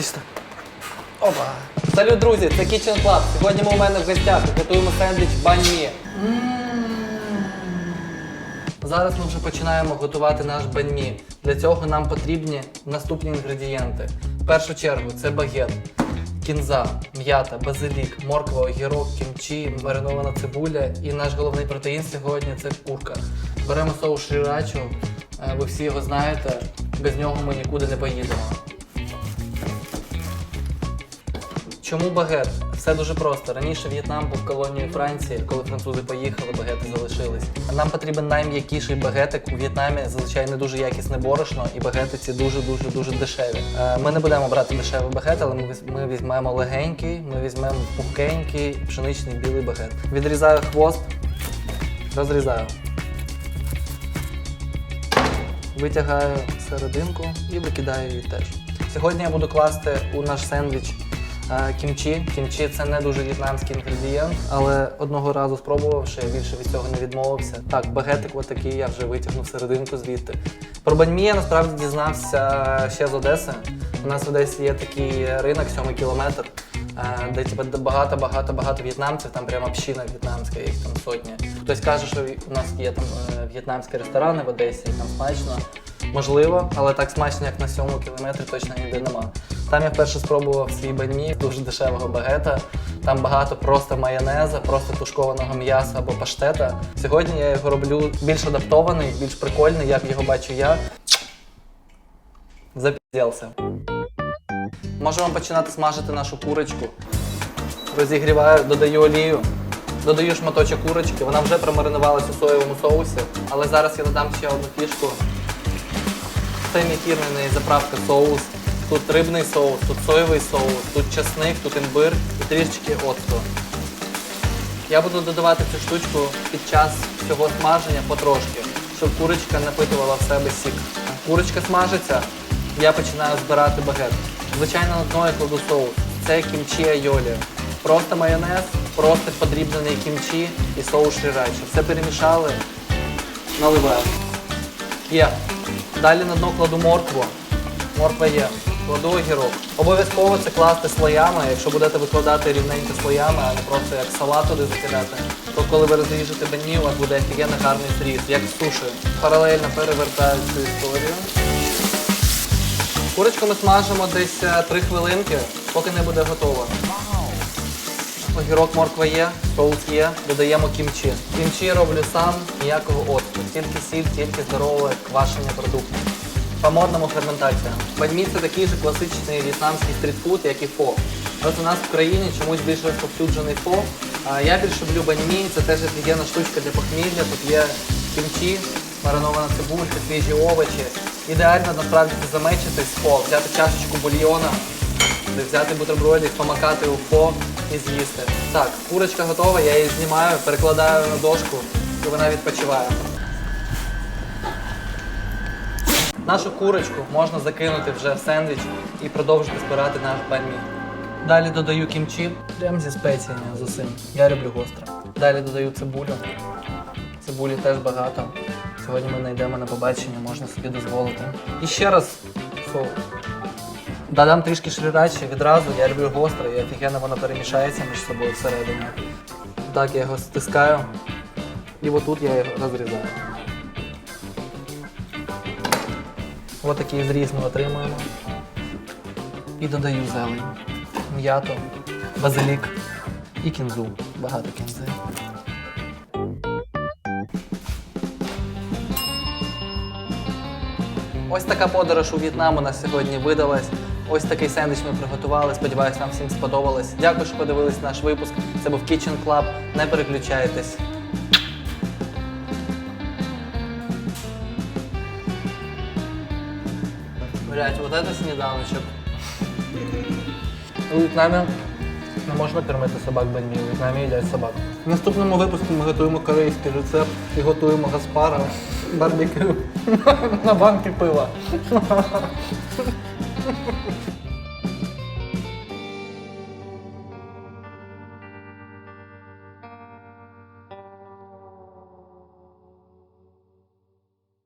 Сюди. Опа. Салют, друзі, це Kitchen Club. Сьогодні ми у мене в гостях готуємо сендвіч баньмі. Зараз ми вже починаємо готувати наш баньмі. Для цього нам потрібні наступні інгредієнти. В першу чергу це багет, кінза, м'ята, базилік, морква, огірок, кімчі, маринована цибуля і наш головний протеїн сьогодні це курка. Беремо соус шрірачу, е, ви всі його знаєте, без нього ми нікуди не поїдемо. Чому багет? Все дуже просто. Раніше В'єтнам був колонією Франції, коли французи поїхали, багети залишились. Нам потрібен найм'якіший багетик. У В'єтнамі зазвичай не дуже якісне борошно, і багети ці дуже дуже дуже дешеві. Е, Ми не будемо брати дешевий багет, але ми візьмемо легенький, ми візьмемо пухкенький пшеничний білий багет. Відрізаю хвост, розрізаю. Витягаю серединку і викидаю її теж. Сьогодні я буду класти у наш сендвіч кімчі. Кімчі це не дуже в'єтнамський інгредієнт, але одного разу спробувавши, я більше від цього не відмовився. Так, багетик отакий, я вже витягнув серединку звідти. Про баньмі я насправді дізнався ще з Одеси. У нас в Одесі є такий ринок, сьомий кілометр, е, де типу, багато, багато, багато в'єтнамців, там прямо община в'єтнамська, їх там сотні. Хтось каже, що у нас є там е, в'єтнамські ресторани в Одесі, там смачно. Можливо, але так смачно, як на сьомому кілометрі, точно ніде нема. Там я вперше спробував свій баньмі, дуже дешевого багета. Там багато просто майонеза, просто тушкованого м'яса або паштета. Сьогодні я його роблю більш адаптований, більш прикольний, як його бачу я. Запіздявся. Можемо починати смажити нашу курочку. Розігріваю, додаю олію, додаю шматочок курочки. Вона вже промаринувалась у соєвому соусі, але зараз я додам ще одну фішку. Фірменний заправка соус. Тут рибний соус, тут соєвий соус, тут часник, тут імбир і трішечки оцту. Я буду додавати цю штучку під час всього смаження потрошки, щоб курочка напитувала в себе сік. Курочка смажиться, я починаю збирати багет. Звичайно, на дно я кладу соус. Це кімчі айолі. Просто майонез, просто подрібнений кімчі і соус шрірачі. Все перемішали, наливаю. Є. Далі на дно кладу моркву. Морква є. Кладу огірок. Обов'язково це класти слоями. Якщо будете викладати рівненько слоями, а не просто як салат туди закидати, то коли ви розріжете бані, у вас буде офігенно гарний зріз, як з сушею. Паралельно перевертаю цю історію. Курочку ми смажимо десь 3 хвилинки, поки не буде готова. Огірок морква є, соус є, додаємо кімчі. Кімчі роблю сам, ніякого оцту. Тільки сіль, тільки здорове квашення продуктів. По-модному ферментація. Баньмі це такий же класичний в'єтнамський стрітфуд, як і фо. От у нас в країні чомусь більш розповсюджений фо. Я більше люблю баньмі, це теж офігенна штучка для похмілля. Тут є кімчі, маринована цибулька, свіжі овочі. Ідеально насправді замечити з фо, взяти чашечку бульйона, взяти бутербродик, помакати у фо і з'їсти. Так, курочка готова, я її знімаю, перекладаю на дошку і вона відпочиває. Нашу курочку можна закинути вже в сендвіч і продовжити збирати наш баньмі. Далі додаю кімчі, прям зі спеціями з усім. Я люблю гостре. Далі додаю цибулю. Цибулі теж багато. Сьогодні ми знайдемо на побачення, можна собі дозволити. І ще раз соус. Додам трішки шрірачі відразу, я люблю гостре, і офігенно воно перемішається між собою всередині. Так я його стискаю. І отут я його розрізаю. Ось такий зріз ми отримуємо. І додаю зелень. М'яту, базилік і кінзу. Багато кінзи. Ось така подорож у В'єтнам у нас сьогодні видалась. Ось такий сендвіч ми приготували. Сподіваюсь, вам всім сподобалось. Дякую, що подивились наш випуск. Це був Kitchen Club. Не переключайтесь. Блять, вот это сніданочок. У В'єтнамі не можна кормити собак баньмі, у В'єтнамі їдять собак. В наступному випуску ми готуємо корейський рецепт і готуємо гаспара барбекю на банки пива.